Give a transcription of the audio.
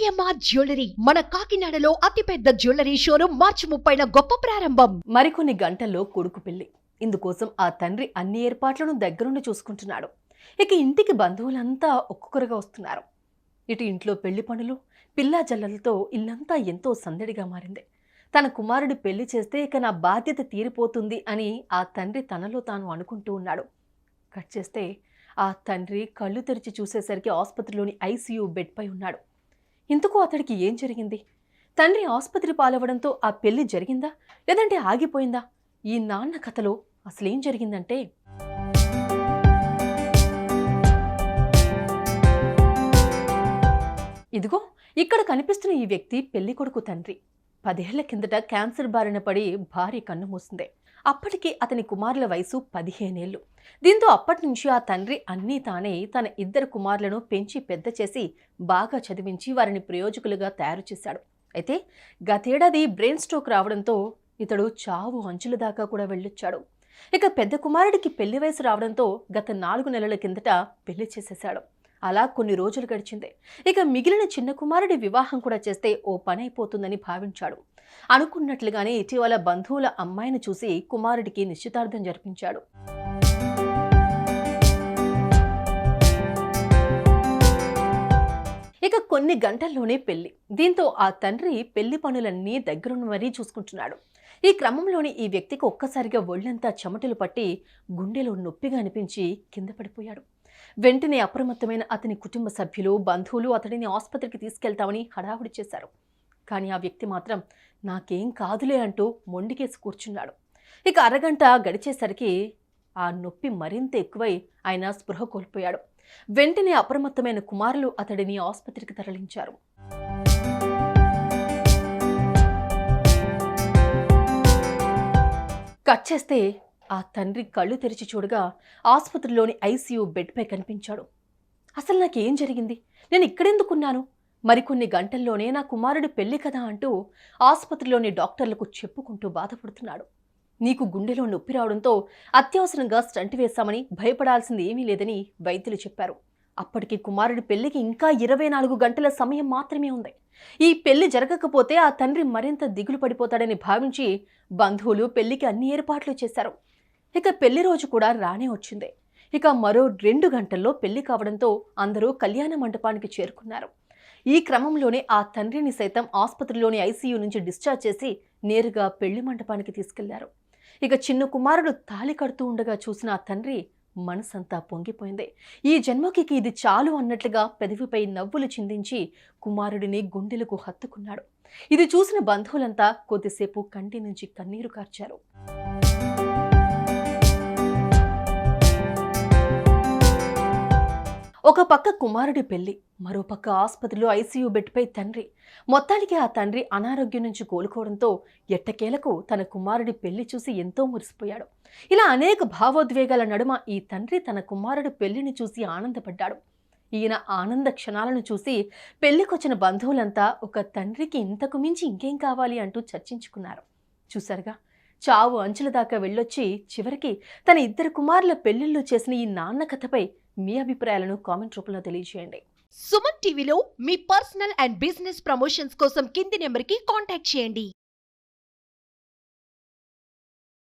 AMR jewellery? మన కాకినాడలో అతిపెద్ద జ్యువెలరీ షోరూమ్ మార్చి ముప్పైన గొప్ప ప్రారంభం. మరికొన్ని గంటల్లో కొడుకు పెళ్ళి ఇందుకోసం ఆ తండ్రి అన్ని ఏర్పాట్లను దగ్గరుండి చూసుకుంటున్నాడు. ఇక ఇంటికి బంధువులంతా ఒక్కొక్కరుగా వస్తున్నారు. ఇటు ఇంట్లో పెళ్ళి పనులు పిల్లా జల్లలతో ఇల్లంతా ఎంతో సందడిగా మారింది. తన కుమారుడు పెళ్ళి చేస్తే ఇక నా బాధ్యత తీరిపోతుంది అని ఆ తండ్రి తనలో తాను అనుకుంటూ ఉన్నాడు. కట్ చేస్తే ఆ తండ్రి కళ్ళు తెరిచి చూసేసరికి ఆసుపత్రిలోని ఐసీయూ బెడ్పై ఉన్నాడు. ఇందుకు అతడికి ఏం జరిగింది? తండ్రి ఆసుపత్రి పాలవడంతో ఆ పెళ్ళి జరిగిందా? లేదంటే ఆగిపోయిందా? ఈ నాన్న కథలో అసలేం జరిగిందంటే ఇదిగో ఇక్కడ కనిపిస్తున్న ఈ వ్యక్తి పెళ్ళి కొడుకు తండ్రి. పదేళ్ళ కిందట క్యాన్సర్ బారిన పడి భార్య కన్ను మూసిందే. అప్పటికి అతని కుమారుల వయసు పదిహేనేళ్ళు. దీంతో అప్పటి నుంచి ఆ తండ్రి అన్నీ తానే తన ఇద్దరు కుమారులను పెంచి పెద్ద చేసి బాగా చదివించి వారిని ప్రయోజకులుగా తయారు చేశాడు. అయితే గతేడాది బ్రెయిన్ స్ట్రోక్ రావడంతో ఇతడు చావు అంచుల దాకా కూడా వెళ్ళొచ్చాడు. ఇక పెద్ద కుమారుడికి పెళ్ళి వయసు రావడంతో గత నాలుగు నెలల కిందట పెళ్ళి చేసేశాడు. అలా కొన్ని రోజులు గడిచింది. ఇక మిగిలిన చిన్న కుమారుడి వివాహం కూడా చేస్తే ఓ పని అయిపోతుందని భావించాడు. అనుకున్నట్లుగానే ఇటీవల బంధువుల అమ్మాయిని చూసి కుమారుడికి నిశ్చితార్థం జరిపించాడు. ఇక కొన్ని గంటల్లోనే పెళ్ళి. దీంతో ఆ తండ్రి పెళ్ళి పనులన్నీ దగ్గరున్న మరీ చూసుకుంటున్నాడు. ఈ క్రమంలోనే ఈ వ్యక్తికి ఒక్కసారిగా ఒళ్ళంతా చెమటలు పట్టి గుండెలో నొప్పిగా అనిపించి కింద పడిపోయాడు. వెంటనే అప్రమత్తమైన అతని కుటుంబ సభ్యులు బంధువులు అతడిని ఆసుపత్రికి తీసుకెళ్తామని హడావుడి చేశారు. కానీ ఆ వ్యక్తి మాత్రం నాకేం కాదులే అంటూ మొండికేసి కూర్చున్నాడు. ఇక అరగంట గడిచేసరికి ఆ నొప్పి మరింత ఎక్కువై ఆయన స్పృహ కోల్పోయాడు. వెంటనే అప్రమత్తమైన కుమారులు అతడిని ఆసుపత్రికి తరలించారు. కట్ చేస్తే ఆ తండ్రి కళ్ళు తెరిచి చూడగా ఆసుపత్రిలోని ఐసీయూ బెడ్పై కనిపించాడు. అసలు నాకేం జరిగింది? నేను ఇక్కడెందుకున్నాను? మరికొన్ని గంటల్లోనే నా కుమారుడి పెళ్ళి కదా అంటూ ఆసుపత్రిలోని డాక్టర్లకు చెప్పుకుంటూ బాధపడుతున్నాడు. నీకు గుండెలో నొప్పి రావడంతో అత్యవసరంగా స్టంట్ వేశామని భయపడాల్సింది ఏమీ లేదని వైద్యులు చెప్పారు. అప్పటికి కుమారుడి పెళ్ళికి ఇంకా ఇరవై నాలుగు గంటల సమయం మాత్రమే ఉంది. ఈ పెళ్ళి జరగకపోతే ఆ తండ్రి మరింత దిగులు పడిపోతాడని భావించి బంధువులు పెళ్ళికి అన్ని ఏర్పాట్లు చేశారు. ఇక పెళ్ళి రోజు కూడా రానే వచ్చింది. ఇక మరో రెండు గంటల్లో పెళ్ళి కావడంతో అందరూ కళ్యాణ మండపానికి చేరుకున్నారు. ఈ క్రమంలోనే ఆ తండ్రిని సైతం ఆసుపత్రిలోని ఐసీయూ నుంచి డిశ్చార్జ్ చేసి నేరుగా పెళ్ళి మండపానికి తీసుకెళ్ళారు. ఇక చిన్న కుమారుడు తాళి కడుతూ ఉండగా చూసిన ఆ తండ్రి మనసంతా పొంగిపోయింది. ఈ జన్మకి ఇది చాలు అన్నట్లుగా పెదవిపై నవ్వులు చిందించి కుమారుడిని గుండెలకు హత్తుకున్నాడు. ఇది చూసిన బంధువులంతా కొద్దిసేపు కంటి నుంచి కన్నీరు కార్చారు. ఒక పక్క కుమారుడి పెళ్ళి మరోపక్క ఆసుపత్రిలో ఐసీయూ బెడ్పై తండ్రి. మొత్తానికి ఆ తండ్రి అనారోగ్యం నుంచి కోలుకోవడంతో ఎట్టకేలకు తన కుమారుడి పెళ్ళి చూసి ఎంతో మురిసిపోయాడు. ఇలా అనేక భావోద్వేగాల నడుమ ఈ తండ్రి తన కుమారుడి పెళ్ళిని చూసి ఆనందపడ్డాడు. ఈయన ఆనంద క్షణాలను చూసి పెళ్ళికొచ్చిన బంధువులంతా ఒక తండ్రికి ఇంతకు మించి ఇంకేం కావాలి అంటూ చర్చించుకున్నారు. చూసారుగా చావు అంచుల దాకా వెళ్ళొచ్చి చివరికి తన ఇద్దరు కుమారుల పెళ్ళిళ్ళు చేసిన ఈ నాన్న కథపై మీ అభిప్రాయాలను కామెంట్ రూపంలో తెలియజేయండి. సుమన్ టీవీలో మీ పర్సనల్ అండ్ బిజినెస్ ప్రమోషన్స్ కోసం కింది నెంబర్కి కాంటాక్ట్ చేయండి.